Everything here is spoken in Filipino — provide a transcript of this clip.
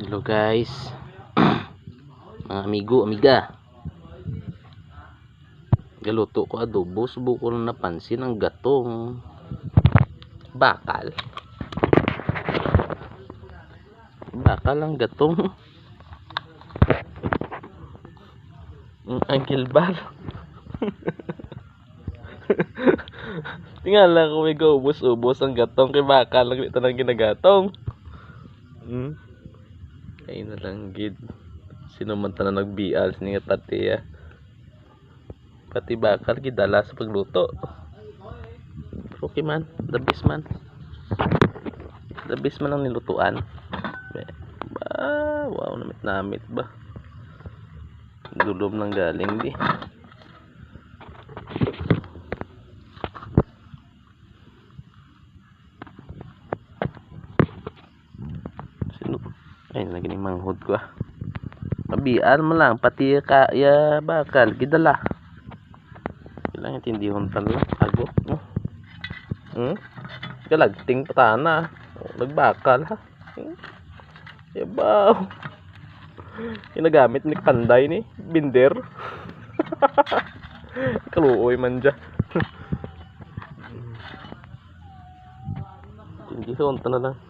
Hello guys. Mga amigo, amiga. Galuto ko adobo Subo ko lang napansin ang gatong. Bakal. Bakal ang gatong. Ang kilbar Tingala ko may gaubos-ubos ang gatong. Kay bakal lang dito ng ginagatong. Hmm. Ayun na lang gid. Sino man ta na nagbial ni nga pati ah. Pati bakal gidala sa pagluto. Okay man, the best man. The best man ang nilutuan. Ba, wow, namit namit ba. Dulom nang galing di. Sino? Ay, lagi ni manghod ko ah. Mabian mo lang, pati ka, ya, bakal, gidala. Kailangan tindihon tala, ago, no? Hmm? Galagting patana, oh, nagbakal ha. Hmm? Yabaw. Ginagamit ni panday ni, binder. Kaluoy man dyan. Tindihon tala lang.